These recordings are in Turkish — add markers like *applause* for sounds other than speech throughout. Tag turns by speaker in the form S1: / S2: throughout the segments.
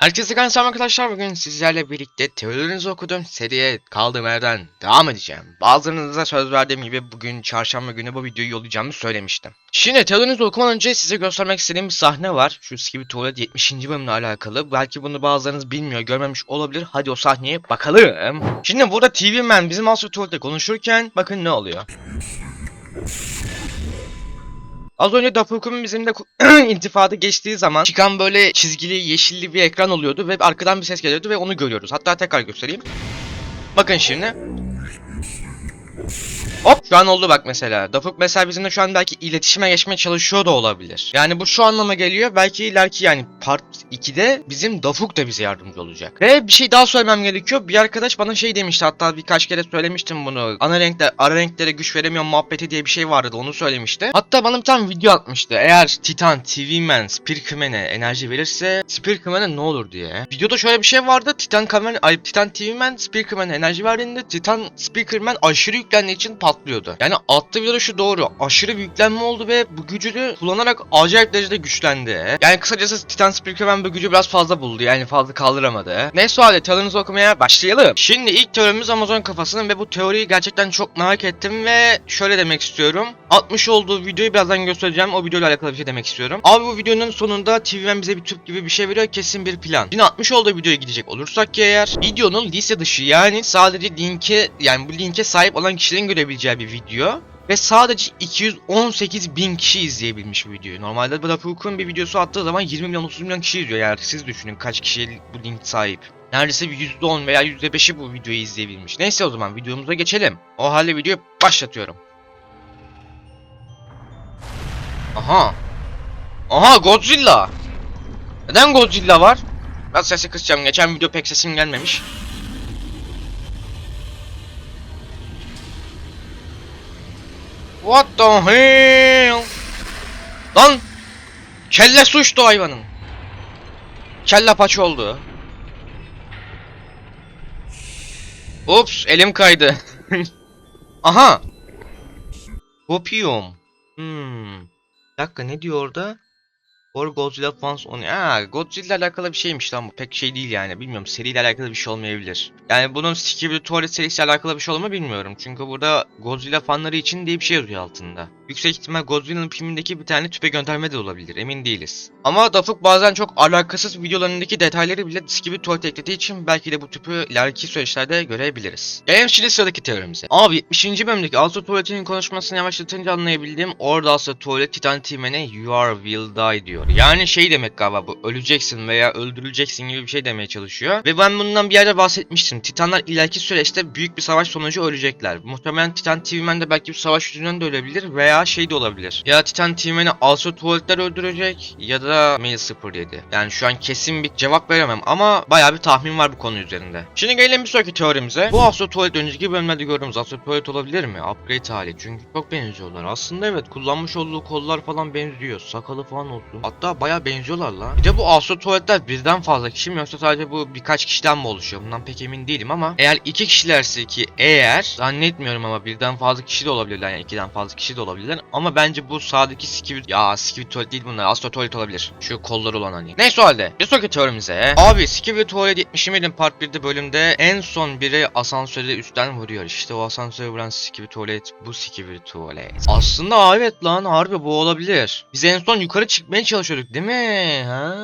S1: Herkese selam arkadaşlar bugün sizlerle birlikte teorilerinizi okudum seriye kaldığım yerden devam edeceğim. Bazılarınıza söz verdiğim gibi bugün çarşamba günü bu videoyu yollayacağımı söylemiştim. Şimdi teorilerinizi okumadan önce size göstermek istediğim bir sahne var. Şu Skibidi Tuvalet 70. bölümle alakalı. Belki bunu bazılarınız bilmiyor, görmemiş olabilir. Hadi o sahneye bakalım. Şimdi burada TV Man bizim Aslı Tuvalet'te konuşurken bakın ne oluyor. Az önce Dapurkum'un bizimle ku- *clears throat* intifada geçtiği zaman çıkan böyle çizgili yeşilli bir ekran oluyordu ve arkadan bir ses geliyordu ve onu görüyoruz. Hatta tekrar göstereyim. Bakın şimdi. Hop şu an oldu bak mesela. Dafuk mesela bizimle şu an belki iletişime geçmeye çalışıyor da olabilir. Yani bu şu anlama geliyor. Belki ileriki yani part 2'de bizim Dafuk da bize yardımcı olacak. Ve bir şey daha söylemem gerekiyor. Bir arkadaş bana şey demişti hatta birkaç kere söylemiştim bunu. Ana renkler, ara renklere güç veremiyor muhabbeti diye bir şey vardı onu söylemişti. Hatta bana bir tane video atmıştı. Eğer Titan, TV Man, Spearman'e enerji verirse Spearman'e ne olur diye. Videoda şöyle bir şey vardı. Titan Kamen, ay Titan TV Man Spearman'e enerji verdiğinde Titan Spearman aşırı yüklendiği için patlıyordu. Yani attığı videoda şu doğru. Aşırı bir yüklenme oldu ve bu gücünü kullanarak acayip derecede güçlendi. Yani kısacası Titan Spearman bu gücü biraz fazla buldu. Yani fazla kaldıramadı. Neyse o halde teorimizi okumaya başlayalım. Şimdi ilk teorimiz Amazon kafasının ve bu teoriyi gerçekten çok merak ettim ve şöyle demek istiyorum. 60 olduğu videoyu birazdan göstereceğim. O videoyla alakalı bir şey demek istiyorum. Abi bu videonun sonunda TV'den bize bir tüp gibi bir şey veriyor. Kesin bir plan. Yine 60 olduğu videoya gidecek olursak ki eğer videonun liste dışı yani sadece linke yani bu linke sahip olan kişilerin görebileceği bir video. Ve sadece 218 bin kişi izleyebilmiş bu videoyu. Normalde bu Dapuk'un bir videosu attığı zaman 20 milyon 30 milyon kişi izliyor. Yani siz düşünün kaç kişi bu link sahip. Neredeyse bir %10 veya %5'i bu videoyu izleyebilmiş. Neyse o zaman videomuza geçelim. O halde videoyu başlatıyorum. Aha. Aha Godzilla. Neden Godzilla var? Ben sesi kısacağım. Geçen video pek sesim gelmemiş. What the hell? Lan! Kelle suçtu hayvanın. Kelle paç oldu. Ups, elim kaydı. *laughs* Aha! Opium. Hmm. Bir dakika ne diyor orada? Or Godzilla fans on. Ha, Godzilla ile alakalı bir şeymiş lan bu. Pek şey değil yani. Bilmiyorum seriyle alakalı bir şey olmayabilir. Yani bunun Skibidi Tuvalet serisiyle alakalı bir şey olur mu bilmiyorum. Çünkü burada Godzilla fanları için diye bir şey yazıyor altında. Yüksek ihtimal Godzilla'nın filmindeki bir tane tüpe gönderme de olabilir. Emin değiliz. Ama Dafuk bazen çok alakasız videolarındaki detayları bile Skibidi Tuvalet eklediği için belki de bu tüpü ileriki süreçlerde görebiliriz. Gelelim şimdi sıradaki teorimize. Abi 70. bölümdeki Aslı Tuvalet'in konuşmasını yavaşlatınca anlayabildiğim orada Aslı Tuvalet Titan Timen'e You are will die diyor. Yani şey demek galiba bu öleceksin veya öldürüleceksin gibi bir şey demeye çalışıyor. Ve ben bundan bir yerde bahsetmiştim. Titanlar ileriki süreçte büyük bir savaş sonucu ölecekler. Muhtemelen Titan T-Man de belki bir savaş yüzünden de ölebilir veya şey de olabilir. Ya Titan T-Man'i Aslı Tuvaletler öldürecek ya da Mail 07. Yani şu an kesin bir cevap veremem ama bayağı bir tahmin var bu konu üzerinde. Şimdi gelelim bir sonraki teorimize. Bu Aslı Tuvalet önceki bölümlerde gördüğümüz Aslı Tuvalet olabilir mi? Upgrade hali. Çünkü çok benziyorlar. Aslında evet kullanmış olduğu kollar falan benziyor. Sakalı falan olsun. Hatta bayağı benziyorlar lan. Bir de bu Aslı Tuvaletler birden fazla kişi mi yoksa sadece bu birkaç kişiden mi oluşuyor? Bundan pek emin değilim ama eğer iki kişilerse ki eğer zannetmiyorum ama birden fazla kişi de olabilirler yani ikiden fazla kişi de olabilirler ama bence bu sağdaki Skibidi ya Skibidi Tuvalet değil bunlar Aslı Tuvalet olabilir. Şu kolları olan hani. Neyse o halde. Bir sonraki teorimize. Abi Skibidi Tuvalet 77'in part 1'de bölümde en son biri asansörde üstten vuruyor. İşte o asansöre vuran Skibidi Tuvalet bu Skibidi Tuvalet. Aslında evet lan harbi bu olabilir. Biz en son yukarı çıkmaya çalışıyorduk değil mi? Ha?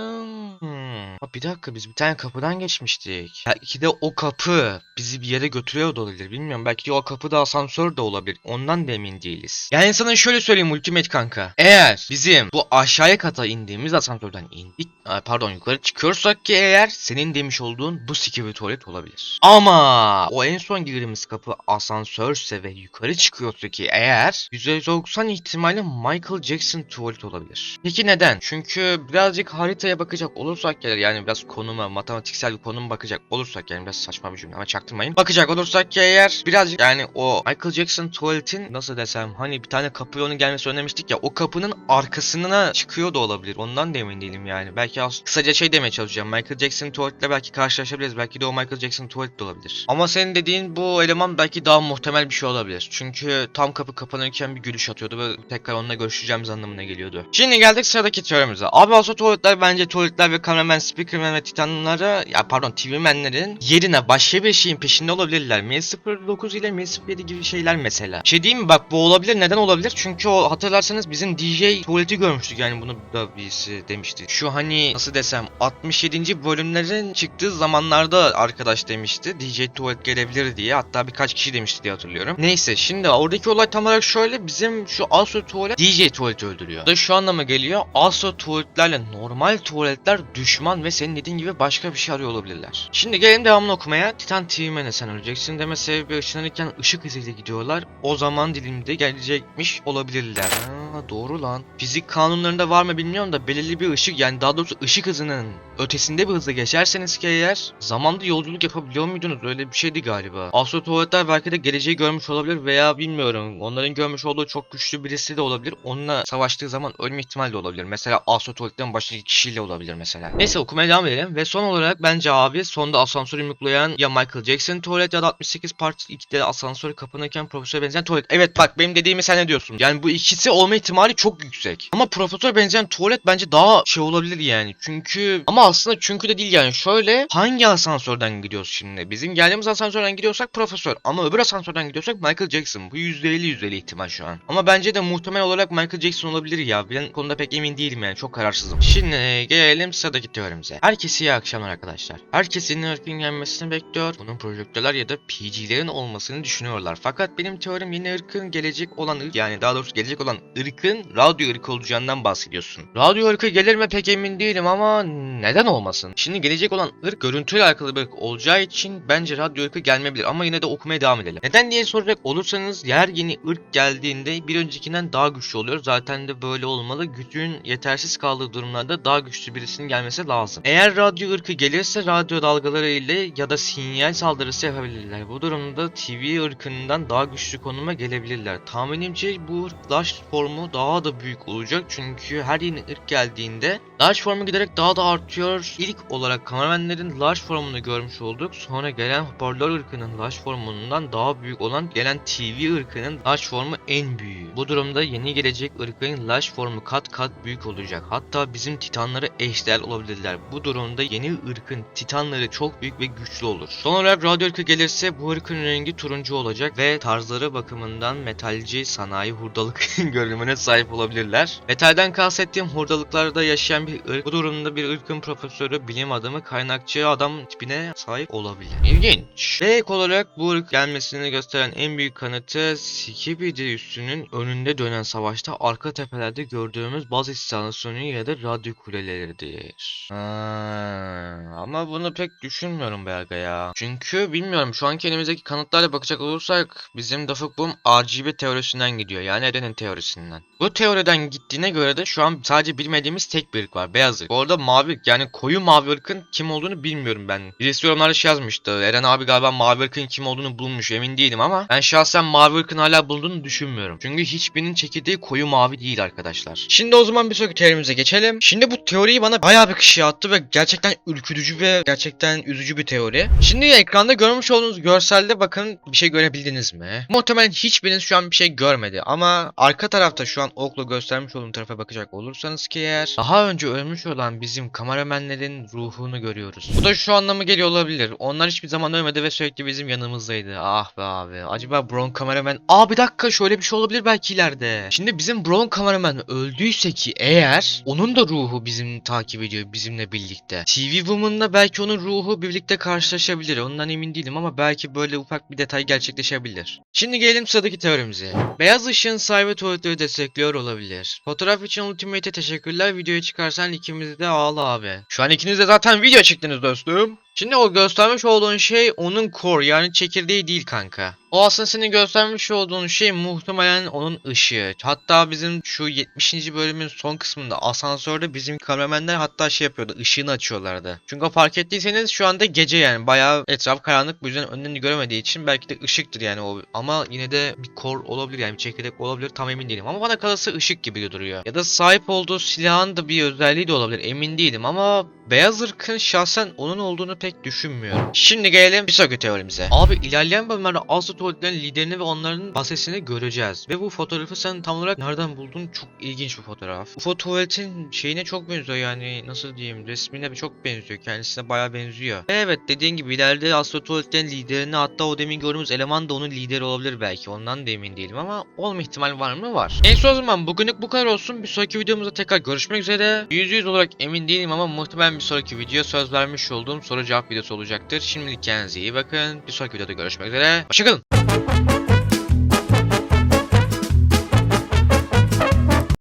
S1: Ha, bir dakika biz bir tane kapıdan geçmiştik. Belki de o kapı bizi bir yere götürüyor da olabilir. Bilmiyorum belki de o kapı da asansör de olabilir. Ondan da emin değiliz. Yani sana şöyle söyleyeyim Ultimate kanka. Eğer bizim bu aşağıya kata indiğimiz asansörden indik. Pardon yukarı çıkıyorsak ki eğer senin demiş olduğun bu sikimi tuvalet olabilir. Ama o en son girdiğimiz kapı asansörse ve yukarı çıkıyorsa ki eğer %90 ihtimalle Michael Jackson tuvalet olabilir. Peki neden? Çünkü birazcık haritaya bakacak olursak ya yani biraz konuma matematiksel bir konuma bakacak olursak yani biraz saçma bir cümle ama çaktırmayın. Bakacak olursak ki eğer birazcık yani o Michael Jackson tuvaletin nasıl desem hani bir tane kapı onun gelmesi önlemiştik ya o kapının arkasına çıkıyor da olabilir. Ondan da emin değilim yani. Belki az kısaca şey demeye çalışacağım. Michael Jackson tuvaletle belki karşılaşabiliriz. Belki de o Michael Jackson tuvalet de olabilir. Ama senin dediğin bu eleman belki daha muhtemel bir şey olabilir. Çünkü tam kapı kapanırken bir gülüş atıyordu ve tekrar onunla görüşeceğimiz anlamına geliyordu. Şimdi geldik sıradaki teorimize. Abi olsa tuvaletler bence tuvaletler ve kameraman Speakerman ve Titanlara ya pardon TV'menlerin yerine başka bir şeyin peşinde olabilirler. M09 ile M07 gibi şeyler mesela. Şey diyeyim mi bak bu olabilir. Neden olabilir? Çünkü o hatırlarsanız bizim DJ tuvaleti görmüştük yani bunu da birisi demişti. Şu hani nasıl desem 67. bölümlerin çıktığı zamanlarda arkadaş demişti. DJ tuvalet gelebilir diye. Hatta birkaç kişi demişti diye hatırlıyorum. Neyse şimdi oradaki olay tam olarak şöyle. Bizim şu Astro tuvalet DJ tuvaleti öldürüyor. Bu da şu anlama geliyor. Astro tuvaletlerle normal tuvaletler düşman ve senin dediğin gibi başka bir şey arıyor olabilirler. Şimdi gelelim devamını okumaya. Titan TV'mene sen öleceksin deme sebebi ışınlanırken ışık hızıyla gidiyorlar. O zaman dilimde gelecekmiş olabilirler. Ha, doğru lan. Fizik kanunlarında var mı bilmiyorum da belirli bir ışık yani daha doğrusu ışık hızının ötesinde bir hızla geçerseniz ki eğer zamanda yolculuk yapabiliyor muydunuz? Öyle bir şeydi galiba. Astro tuvaletler belki de geleceği görmüş olabilir veya bilmiyorum. Onların görmüş olduğu çok güçlü birisi de olabilir. Onunla savaştığı zaman ölme ihtimali de olabilir. Mesela Astro tuvaletten başka kişiyle olabilir mesela. Neyse okumaya devam edelim. Ve son olarak bence abi sonda asansörü yumruklayan ya Michael Jackson tuvalet ya da 68 Part 2'de asansör kapanırken profesöre benzeyen tuvalet. Evet bak benim dediğimi sen ne diyorsun? Yani bu ikisi olma ihtimali çok yüksek. Ama profesör benzeyen tuvalet bence daha şey olabilir yani. Çünkü ama aslında çünkü de değil yani. Şöyle hangi asansörden gidiyoruz şimdi? Bizim geldiğimiz asansörden gidiyorsak profesör. Ama öbür asansörden gidiyorsak Michael Jackson. Bu %50 %50 ihtimal şu an. Ama bence de muhtemel olarak Michael Jackson olabilir ya. Ben konuda pek emin değilim yani. Çok kararsızım. Şimdi gelelim sıradaki teorimize. Herkese iyi akşamlar arkadaşlar. Herkes yeni ırkın gelmesini bekliyor. Bunun projektörler ya da PG'lerin olmasını düşünüyorlar. Fakat benim teorim yeni ırkın gelecek olan ırk yani daha doğrusu gelecek olan ırkın radyo ırkı olacağından bahsediyorsun. Radyo ırkı gelir mi pek emin değilim ama neden olmasın? Şimdi gelecek olan ırk görüntüyle alakalı bir olacağı için bence radyo ırkı gelmeyebilir ama yine de okumaya devam edelim. Neden diye soracak olursanız her yeni ırk geldiğinde bir öncekinden daha güçlü oluyor. Zaten de böyle olmalı. Gücün yetersiz kaldığı durumlarda daha güçlü birisinin gelmesi lazım. Eğer radyo ırkı gelirse radyo dalgaları ile ya da sinyal saldırısı yapabilirler. Bu durumda TV ırkından daha güçlü konuma gelebilirler. Tahminimce bu ırk formu daha da büyük olacak çünkü her yeni ırk geldiğinde Large formu giderek daha da artıyor. İlk olarak kameramenlerin large formunu görmüş olduk. Sonra gelen hoparlör ırkının large formundan daha büyük olan gelen TV ırkının large formu en büyüğü. Bu durumda yeni gelecek ırkın large formu kat kat büyük olacak. Hatta bizim titanları eşdeğer olabilirler. Bu durumda yeni ırkın titanları çok büyük ve güçlü olur. Son olarak radyo ırkı gelirse bu ırkın rengi turuncu olacak ve tarzları bakımından metalci sanayi hurdalık *laughs* görünümüne sahip olabilirler. Metalden kastettiğim hurdalıklarda yaşayan bir ırk. Bu durumda bir ırkın profesörü, bilim adamı, kaynakçı adam tipine sahip olabilir. İlginç. Ve ek olarak bu ırk gelmesini gösteren en büyük kanıtı Skibidi üssünün önünde dönen savaşta arka tepelerde gördüğümüz baz istasyonu ya da radyo kuleleridir. Ha, ama bunu pek düşünmüyorum be aga ya. Çünkü bilmiyorum şu anki elimizdeki kanıtlarla bakacak olursak bizim Dafuk Boom RGB teorisinden gidiyor. Yani Eren'in teorisinden. Bu teoriden gittiğine göre de şu an sadece bilmediğimiz tek bir ırk var. Beyaz ırk. Orada mavi ırk yani koyu mavi ırkın kim olduğunu bilmiyorum ben. Birisi yorumlarda şey yazmıştı. Eren abi galiba mavi ırkın kim olduğunu bulmuş emin değilim ama ben şahsen mavi ırkın hala bulduğunu düşünmüyorum. Çünkü hiçbirinin çekirdeği koyu mavi değil arkadaşlar. Şimdi o zaman bir sonraki teorimize geçelim. Şimdi bu teoriyi bana bayağı bir kişi attı ve gerçekten ürkütücü ve gerçekten üzücü bir teori. Şimdi ekranda görmüş olduğunuz görselde bakın bir şey görebildiniz mi? Muhtemelen hiçbiriniz şu an bir şey görmedi ama arka tarafta şu an okla göstermiş olduğum tarafa bakacak olursanız ki eğer daha önce ölmüş olan bizim kameramenlerin ruhunu görüyoruz. Bu da şu anlamı geliyor olabilir. Onlar hiçbir zaman ölmedi ve sürekli bizim yanımızdaydı. Ah be abi. Acaba Brown kameraman... Aa bir dakika şöyle bir şey olabilir belki ileride. Şimdi bizim Brown kameraman öldüyse ki eğer onun da ruhu bizim takip ediyor bizimle birlikte. TV Woman'la belki onun ruhu birlikte karşılaşabilir. Ondan emin değilim ama belki böyle ufak bir detay gerçekleşebilir. Şimdi gelelim sıradaki teorimize. Beyaz ışığın sahibi tuvaletleri destekliyor olabilir. Fotoğraf için Ultimate'e teşekkürler. Videoya çıkarsan ikimizi de ağla abi. Şu an ikiniz de zaten video çektiniz dostum. Şimdi o göstermiş olduğun şey onun core yani çekirdeği değil kanka. O aslında senin göstermiş olduğun şey muhtemelen onun ışığı. Hatta bizim şu 70. bölümün son kısmında asansörde bizim kameramenler hatta şey yapıyordu ışığını açıyorlardı. Çünkü fark ettiyseniz şu anda gece yani bayağı etraf karanlık bu yüzden önünü göremediği için belki de ışıktır yani o. Ama yine de bir core olabilir yani bir çekirdek olabilir tam emin değilim. Ama bana kalırsa ışık gibi duruyor. Ya da sahip olduğu silahın da bir özelliği de olabilir emin değilim ama beyaz ırkın şahsen onun olduğunu pek düşünmüyorum. Şimdi gelelim sonraki teorimize. Abi ilerleyen bölümlerde Aslı tuvaletlerin liderini ve onların bahsesini göreceğiz. Ve bu fotoğrafı sen tam olarak nereden buldun? Çok ilginç bir fotoğraf. UFO tuvaletin şeyine çok benziyor yani nasıl diyeyim resmine çok benziyor. Kendisine bayağı benziyor. Ve evet dediğin gibi ileride Aslı tuvaletlerin liderini hatta o demin gördüğümüz eleman da onun lideri olabilir belki. Ondan da emin değilim ama olma ihtimali var mı? Var. Neyse o zaman bugünlük bu kadar olsun. Bir sonraki videomuzda tekrar görüşmek üzere. %100 olarak emin değilim ama muhtemelen bir sonraki video söz vermiş olduğum soru cevap videosu olacaktır. Şimdilik kendinize iyi bakın. Bir sonraki videoda görüşmek üzere. Hoşçakalın.